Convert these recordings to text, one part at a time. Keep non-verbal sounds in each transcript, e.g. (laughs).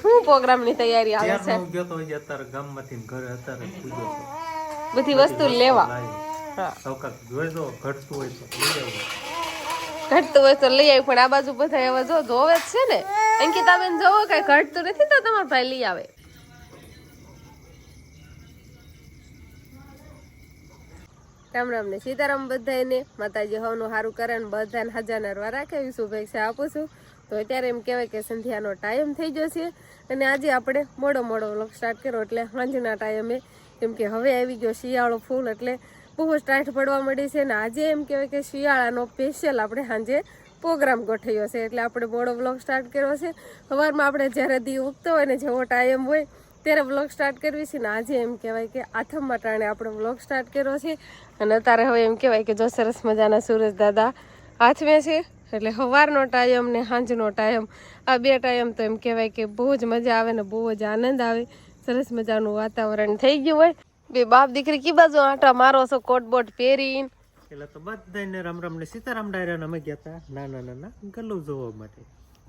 શું પ્રોગ્રામની તૈયારી આવે છે હું ગયો તો અત્યારે ગામમાંથી ઘરે અત્યારે પૂજો બધી વસ્તુ લેવા. સૌકા સૌકાક ઘટતું હોય તો ઘટતું હોય તો લઈ આવી પણ આ બાજુ બધા એવા જો જોવે જ છે ને. અંકિતાબેન જોવો કઈ ઘટતું નથી તો તમારા ભાઈ લઈ આવે. રામ રામ ને સીતારામ બધાને માતાજી હવનું સારું કરે ને બધાને હજાર નરવા રાખે. એવી શુભેચ્છા આપું છું. તો અત્યારે એમ કહેવાય કે સંધ્યાનો ટાઈમ થઈ ગયો છે અને આજે આપણે મોડો મોડો વ્લોગ સ્ટાર્ટ કર્યો એટલે સાંજના ટાઈમે કેમ કે હવે આવી ગયો શિયાળો ફૂલ એટલે બહુ જ સ્ટાર્ટ પડવા મળી છે અને આજે એમ કહેવાય કે શિયાળાનો સ્પેશિયલ આપણે સાંજે પ્રોગ્રામ ગોઠવ્યો છે એટલે આપણે મોડો વ્લોગ સ્ટાર્ટ કર્યો છે. સવારમાં આપણે જ્યારે દી ઉગતો હોય ને જેવો ટાઈમ હોય ત્યારે વ્લોગ સ્ટાર્ટ કરવી છે ને આજે એમ કહેવાય કે આથમમાં ટાણે આપણે વ્લોગ સ્ટાર્ટ કર્યો છે. અને અત્યારે હવે એમ કહેવાય કે જો સરસ મજાના સુરજ દાદા હાથમે છે. એટલે સવારનો ટાઈમ ને સાંજનો ટાઈમ આ બે ટાઈમ તો એમ કહેવાય કે બહુ જ મજા આવે ને બહુ જ આનંદ આવે. સરસ મજાનું વાતાવરણ થઈ ગયું હોય. બે બાપ દીકરી કી બાજુ આટા મારો છો કોટ બોટ પહેરીને. એટલે તો બધાને રામ રામ ને સીતારામ ડાયરા અમે ગયા હતા નાના નાના ગલુ જોવા માટે.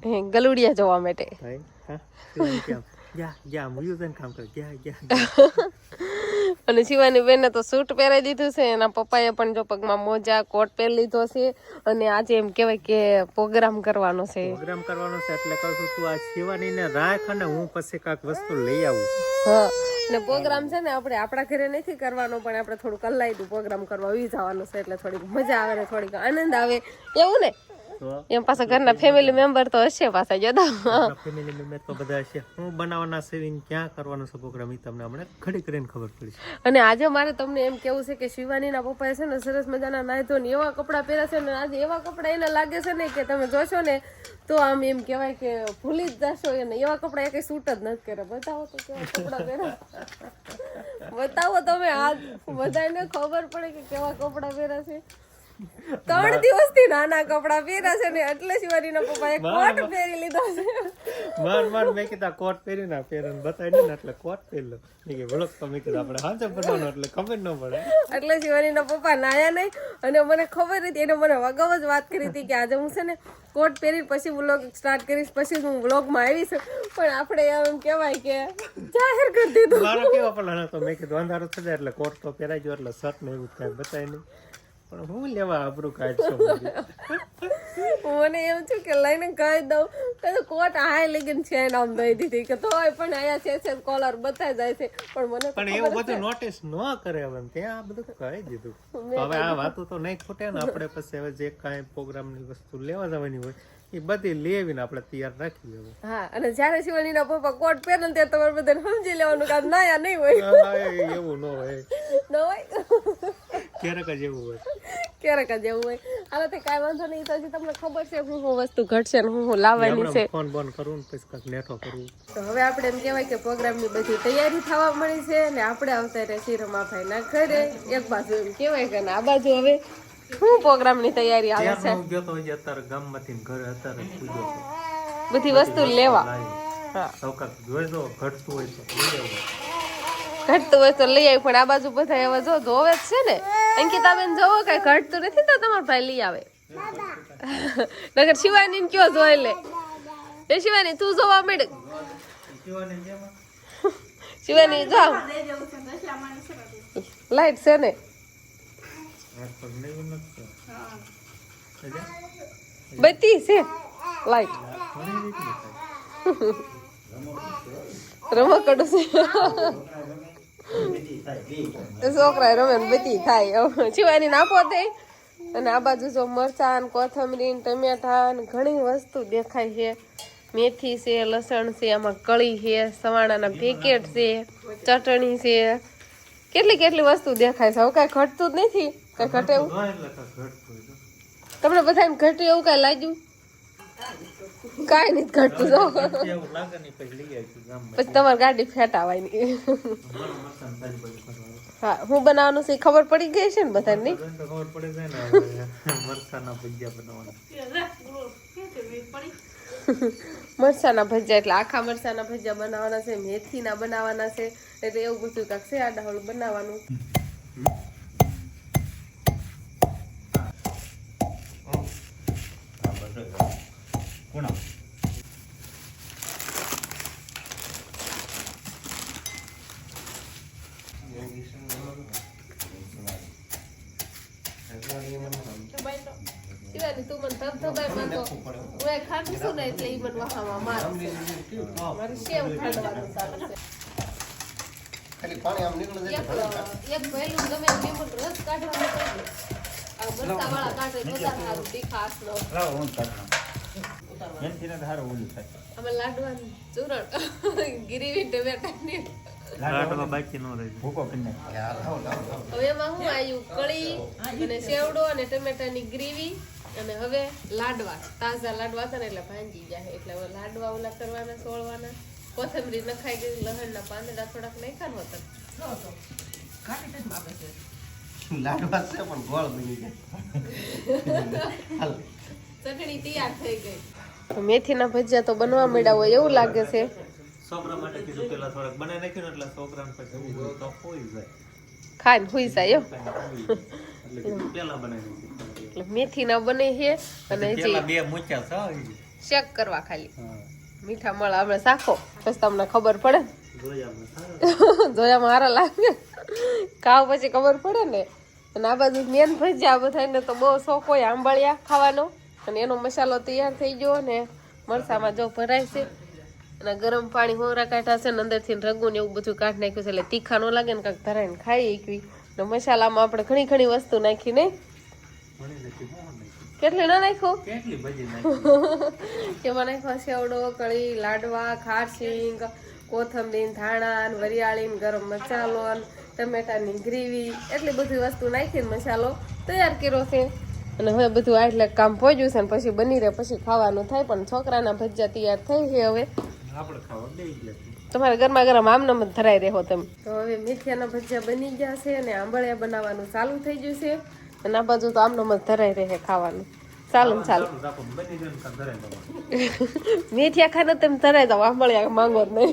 હે, ગલુડિયા જોવા માટે. હા ગયા ગયા તને કામ કર ગયા ગયા (laughs) અને શિવાની બેને તો સૂટ પહેરાવી દીધું છે એના પપ્પાએ પણ જો પગમાં મોજા કોટ પહેરી લીધો છે અને આજે એમ કહેવાય કે પ્રોગ્રામ કરવાનો છે. પ્રોગ્રામ કરવાનો છે એટલે કહું છું તું આ શિવાનીને રાખ અને હું પછી કાંઈક વસ્તુ લઈ આવું. હા ને પ્રોગ્રામ છે ને આપણે આપણા ઘરે નથી કરવાનો પણ આપણે થોડુંક દઉં પ્રોગ્રામ કરવા આવી જવાનું છે એટલે થોડીક મજા આવે ને થોડીક આનંદ આવે. એવું ને? એમ પાછા ઘરના ફેમિલી મેમ્બર તો હશે પાછા જતા ફેમિલી મેમ્બર તો બધા હશે. હું બનાવવાના સેવિંગ ક્યાં કરવાનો છે પ્રોગ્રામ એ તમને હમણાં ઘડી કરીને ખબર પડી અને આજે મારે તમને એમ કેવું છે કે શિવાનીના પપ્પાએ છે ને સરસ મજાના નાહી ને એવા કપડાં પહેર્યા છે ને આજે એવા કપડાં એને લાગે છે ને કે તમે જોશો ને તો આમ એમ કહેવાય કે ભૂલી જ જશો એને. એવા કપડાં એ કઈ સૂટ જ નથી કર્યા. બતાવો તો કેવા કપડાં પહેર્યા. બતાવો તમે આ બધાને ખબર પડે કે કેવા કપડાં પહેર્યા છે. ત્રણ દિવસથી નાના કપડા પહેર્યા છે ને એટલે શિવાનીના પપ્પાએ કોટ પહેરી લીધો છે. માર માર મેં કીધા કોટ પહેરી ના પહેરે બતાવી ને એટલે કોટ પહેરી લો. કીધું વળક તો મેં કીધું આપણે હાજર બનવાનો એટલે ખબર ન પડે. એટલે શિવાનીના પપ્પા નાયા નહીં અને મને ખબર હતી એને મને અગાઉ જ વાત કરી હતી કે આજે હું છે ને કોટ પહેરી પછી વ્લોગ સ્ટાર્ટ કરીશ પછી હું વ્લોગમાં આવીશ. પણ આપણે એમ કહેવાય કે જાહેર કરી દીધું. મારો કેવો પણ તો મેં કીધું અંધારો થઈ જાય એટલે કોટ તો પહેરાઈ ગયો એટલે શર્ટ ને એવું કાંઈ બતાવી નહીં. પણ હું લેવા આબરું કાઢશો મને એમ થયું કે લઈને કહી દઉં. કે તો કોટ હાય લગીને છે આમ દઈ દીધી. કે તોય પણ અહીંયા છે છે કોલર બતાઈ જાય છે. પણ મને પણ એવું બધું નોટિસ ન કરે હવે ત્યાં આ બધું કહી દીધું. હવે આ વાતો તો નહીં ખૂટે ને આપણે પછી હવે જે કાંઈ પ્રોગ્રામની વસ્તુ લેવા જવાની હોય એ બધી લેવીને આપણે તૈયાર રાખી લેવું. હા અને જ્યારે શિવાનીના પપ્પા કોટ પહેરે ને ત્યારે તમારે બધાને સમજી લેવાનું કામ આ નાયા નહીં હોય. એવું ન હોય. ન હોય? ક્યારેક જ એવું હોય. ક્યારેક જ એવું હોય. હાલો તે કાંઈ વાંધો નહીં તો હજી તમને ખબર છે હું હું વસ્તુ ઘટશે ને હું હું લાવવાની છે. ફોન બંધ કરું ને પછી કાંઈક નેઠો કરું. તો હવે આપણે એમ કહેવાય કે પ્રોગ્રામની બધી તૈયારી થવા મળી છે ને આપણે આવતા રહેશે રમાભાઈના ઘરે. એક બાજુ એમ કહેવાય કે આ બાજુ હવે શું પ્રોગ્રામની તૈયારી આવે છે. હું ગયો તો અત્યારે ગામમાંથી ને ઘરે અત્યારે પૂજો છે. બધી વસ્તુ લેવા. લાવી. હા. સૌકાક જોઈજો ઘટતું હોય તો લઈ આવજો ઘટતું હોય તો લઈ આવી પણ આ બાજુ બધા એવા જો જોવે જ છે ને. અંકિતાબેન જોવો કઈ ઘટતું નથી તો તમારો ભાઈ લઈ આવે. નગર શિવાની કયો જોઈ લે. એ શિવાની, તું જોવા મેડ. શિવાની જો લાઈટ છે ને. બત્તી છે. લાઈટ. રમકડું છે. છોકરા રમે બધી થાય. શિવાની નાપો તે અને આ બાજુ જો મરચાં કોથમરી ટમેટા ને ઘણી વસ્તુ દેખાય છે. મેથી છે લસણ છે આમાં કળી છે સવાણાના પેકેટ છે ચટણી છે. કેટલી કેટલી વસ્તુ દેખાય છે. હવે કાંઈ ઘટતું જ નથી. કાંઈ ઘટે એવું? તમને બધા એમ ઘટે એવું કાંઈ લાગ્યું? કાંઈ નથી ઘટતું જો. પછી તમારી ગાડી ફેટાવાય કરવાનું. હા હું બનાવવાનું છે ખબર પડી ગઈ છે ને બધાને ખબર પડે છે ને મરસાના મરચાંના ભજીયા બનાવવાના. મરસાના ભજીયા એટલે આખા મરચાના ભજીયા બનાવવાના છે મેથીના બનાવવાના છે એટલે એવું બધું કાંક છે આડા હળું બનાવવાનું kuno. Kali panen yang ini કાઢું એનથી ને હારું ઓલું થાય. અમે લાડવાનું ચૂરણ (laughs) ગીરીવી ટમેટાની લાડવા બાકી ન રહી. ભૂકો કરી નાખ યાર લાવો લાવો લાવો હવે એમાં હું આવ્યું કળી અને સેવડો અને ટમેટાની ગ્રેવી અને હવે લાડવા. તાજા લાડવા હતા ને એટલે ભાંજી જાય એટલે હવે લાડવા ઓલા કરવાના સોળવાના. કોથમરી નખાઈ ગઈ લહણના પાંદડા થોડાક નાખ્યા નહોતા. લાડવા છે પણ ગોળ બની જાય (laughs) ચટણી તૈયાર થઈ ગઈ. મેથીના ભજીયા તો બનવા મળ્યા હોય એવું લાગે છે. છોકરા માટે કીધું પેલા થોડાક બનાવી નાખ્યું ને એટલે છોકરાને પછી તો હોઈ જાય ખાઈને હુઈ જાય. એમ પેલા બનાવી એટલે મેથીના બને છે અને પેલા બે મૂક્યા છે હો શેક કરવા ખાલી. મીઠા મળે આપણે સાખો પછી તમને ખબર પડે જોયા મારા લાગે. ખાવ પછી ખબર પડે ને. અને આ બાજુ મેન ભજીયા બધાને તો બહુ શોખ હોય આંબળિયા ખાવાનો. અને એનો મસાલો તૈયાર થઈ ગયો ને મરસામાં જો ભરાય છે. અને ગરમ પાણી હોરા કાઢ્યા છે ને અંદરથી રગું ને એવું બધું કાઢી નાખ્યું છે. એટલે તીખા ન લાગે ને કાંઈક ધરાઈને ખાઈ એકવી. ને મસાલામાં આપણે ઘણી ઘણી વસ્તુ નાખી નાખ્યું. કેટલી ના નાખ્યું? એમાં નાખ્યો સેવડો કળી, લાડવા, ખારસિંગ કોથંબીર ધાણા ને વરિયાળી ને ગરમ મસાલો ને ટમેટાની ગ્રેવી. એટલી બધી વસ્તુ નાખીને મસાલો તૈયાર કર્યો છે. અને હવે બધું આ એટલે કામ પહોંચ્યું છે ને પછી બની રહે પછી ખાવાનું થાય પણ છોકરાના ભજીયા તૈયાર થઈ છે હવે. તમારા ગરમા ગરમ આમનામ જ ધરાઈ રહ્યો તમે. તો હવે મેથિયાના ભજીયા બની ગયા છે અને આંબળિયા બનાવવાનું ચાલુ થઈ ગયું છે. અને આ બાજુ તો આમનામ જ ધરાઈ રહે ખાવાનું. ચાલો ને ચાલો. મેથિયા ખાને તમે ધરાઈ જાવ આંબળિયા માંગો જ નહીં.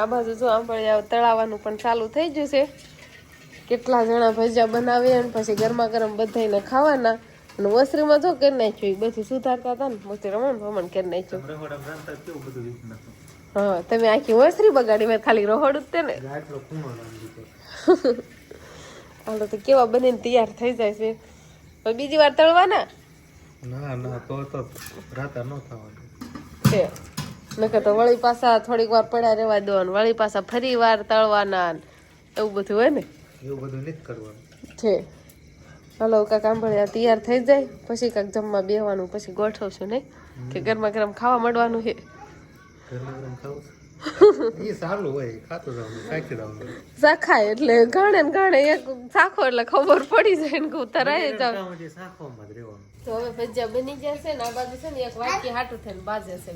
આ બાજુ જો આંબળિયા તળાવવાનું પણ ચાલુ થઈ ગયું છે. કેટલા જણા ભજીયા બનાવીએ અને પછી ગરમા ગરમ બધાને ખાવાના. અને વસરીમાં જો કરી નાખ્યું એ બધું સુધારતા હતા ને પછી રમણ ભમણ કરી નાખ્યું. હા તમે આખી વસરી બગાડી મેં ખાલી રહોડું જ તે. ને (laughs) હાલો તો કેવા બનીને તૈયાર થઈ જાય છે. હવે બીજી વાર તળવાના? ના ના તો તો રાતા ન થવાનું. છે. નકર તો વળી પાછા થોડીક વાર પડ્યા રહેવા દો ને વળી પાછા ફરી વાર તળવાના એવું બધું હોય ને? એવું બધું નથી કરવાનું. છે. હાલો કાંક આંભળ્યા તૈયાર થઈ જાય પછી કાંક જમવા બેહવાનું પછી ગોઠવશું નહીં? કે ગરમા ગરમ ખાવા માંડવાનું છે. ગરમા ગરમ ખાવું એ સારું હોય ખાતું જવાનું ખાઈ જવાનું શાખાય એટલે ગાણે ને ગાણે એક શાખો એટલે ખબર પડી જાય ને કે તરાય જાવ શાખોમાં જ રહેવાનું. તો હવે ભજીયા બની ગયા છે ને આ બાજુ છે ને એક વાટકી હાટું થઈને બાજે છે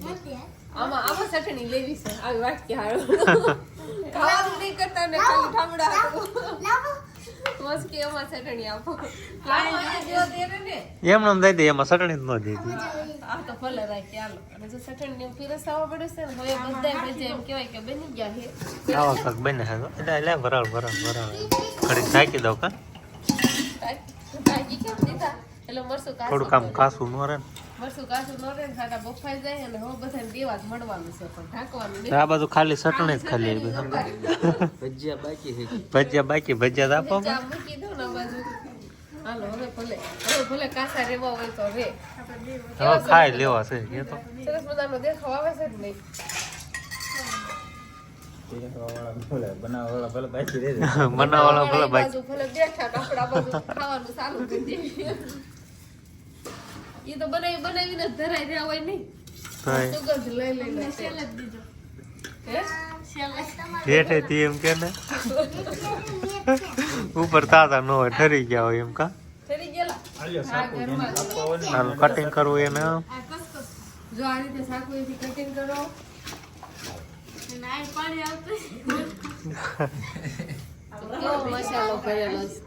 આમાં આમાં ચટણી લેવી છે આવી વાટકી હારું. (laughs) ખાવાનું નહીં કરતા ને ખાલી ઠામડા એમાં નામ દઈ દે એમાં સટણી ન દઈ દે આ તો ભલે રાખી હાલો. અને જો સટણી ને પીરસાવા પડે છે ને હવે બધા ભજીયા એમ કહેવાય કે બની ગયા છે. આવા કાક બને હે એટલે લે વરાળ વરાળ વરાળ. ઘડીક ઢાંકી દઉં કા? ટાંકી કેમ દીધા? એટલે મરસું કાચું થોડુંક આમ કાસું ન રહે ને. મરસું કાચું ન રહે ને બફાઈ જાય અને હવે બધાને દેવા મળવાનું છે પણ ઢાંકવાનું આ બાજુ ખાલી ચટણી જ ખાલી ભજીયા બાકી ભજીયા બાકી ભજીયા તો આપો ચા મૂકી દઉં ને આ બાજુ. હાલો હવે ભલે. કાસા રેવા હોય તો રે. હવે ખાઈ લેવા છે એ તો. સરસ મજાનો દેખાવ આવે છે કે નહીં? બનાવવાળા ભલે બાકી રહે (laughs) બનાવવાળા ભલે બાકી. બેઠા ખાવાનું ચાલુ કરી એ તો બનાવી બનાવીને ધરાઈ રહ્યા હોય નહીં. સુગંધ લઈ લઈને હે? હેઠેથી એમ કે ને. ઉપર તાતા ન હોય ઠરી ગયા હોય એમ કા? કટિંગ કરવું એને. જો આ રીતે સાકુએથી કટિંગ કરો. કેવો મસાલો ભરેલો છે.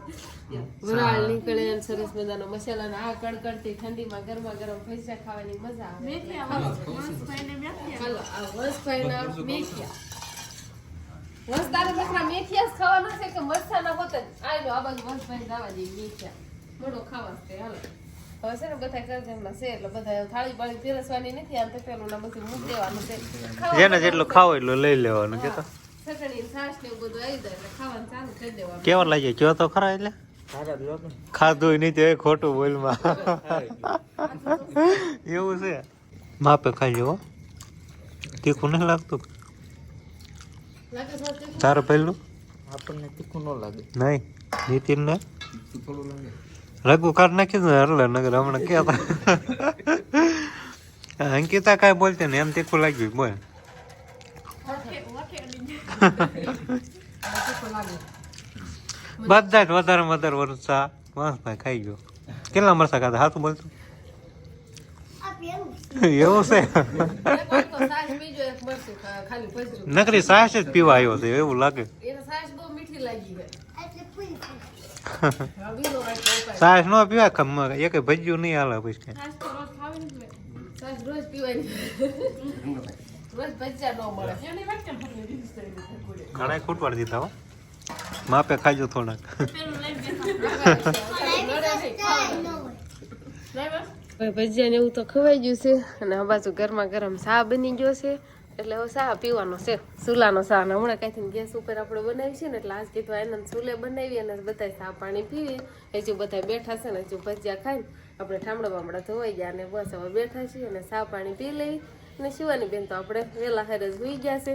વરાળ નીકળે અને સરસ મજાનો મસાલો અને આ કડકડતી ઠંડીમાં ગરમા ગરમ ભજીયા ખાવાની મજા આવે. હાલો આ વંશભાઈના મેથિયા. વંશ તારે બકરા મેથિયા જ ખાવાના છે કે મરચાના હોત જ? આ લો આ બાજુ વંશભાઈ દાવા દે મેથિયા. ખાવા છે હાલો. હવે છે ને બધા કરજણના છે એટલે બધા થાળી બાળી પીરસવાની નથી આમ તો ના બધું મૂક દેવાનું છે. જેને જેટલું ખાવું એટલું લઈ લેવાનું કે તો ચટણી ને એવું બધું આવી જાય એટલે ખાવાનું ચાલુ કરી દેવાનું. કેવો લાગે કયો તો ખરા એટલે? ખાધું નહીં તો એ ખોટું બોલમાં. એવું છે. માપે ખાઈ હો તીખું નહીં લાગતું? તારે પહેલું આપણને તીખું ન લાગે. નહીં. નીતિન ને રઘુ કાઢ નાખી દે હરલે નગર હમણાં કહેતા. અંકિતા કાંઈ બોલતી ને એમ તીખું લાગ્યું બોલ. (laughs) બધા જ વધારે વધારે વરસા માણસભાઈ ખાઈ ગયો કેટલા મરસા ખાધા હાથું બોલતો એવું છે. નકરી સાસ જ પીવા આવ્યો છે એવું લાગે. સાસ ન પીવા ખમ- એક ભજ્યું નહીં હાલે પછી. ઘણા ખૂટવાડ દીધા હો માપે ખાજો થોડાક. હવે ભજીયા ને એવું તો ખવાઈ ગયું છે અને આ બાજુ ગરમા ગરમ સા બની ગયો છે. એટલે હવે સા પીવાનો છે. ચૂલાનો સા. અને હમણાં કાંઈથી ગેસ ઉપર આપણે બનાવી છે ને એટલે આજ કીધું એને ચૂલે બનાવી અને બધા સાહ પાણી પીવીએ હજુ બધા બેઠા છે ને હજુ ભજીયા ખાઈને આપણે ઠામડા બામડા ધોવાઈ ગયા અને બસ હવે બેઠા છીએ અને સાહ પાણી પી લઈ. અને શિવાની બેન તો આપણે વહેલા હારે જ ગયા છે.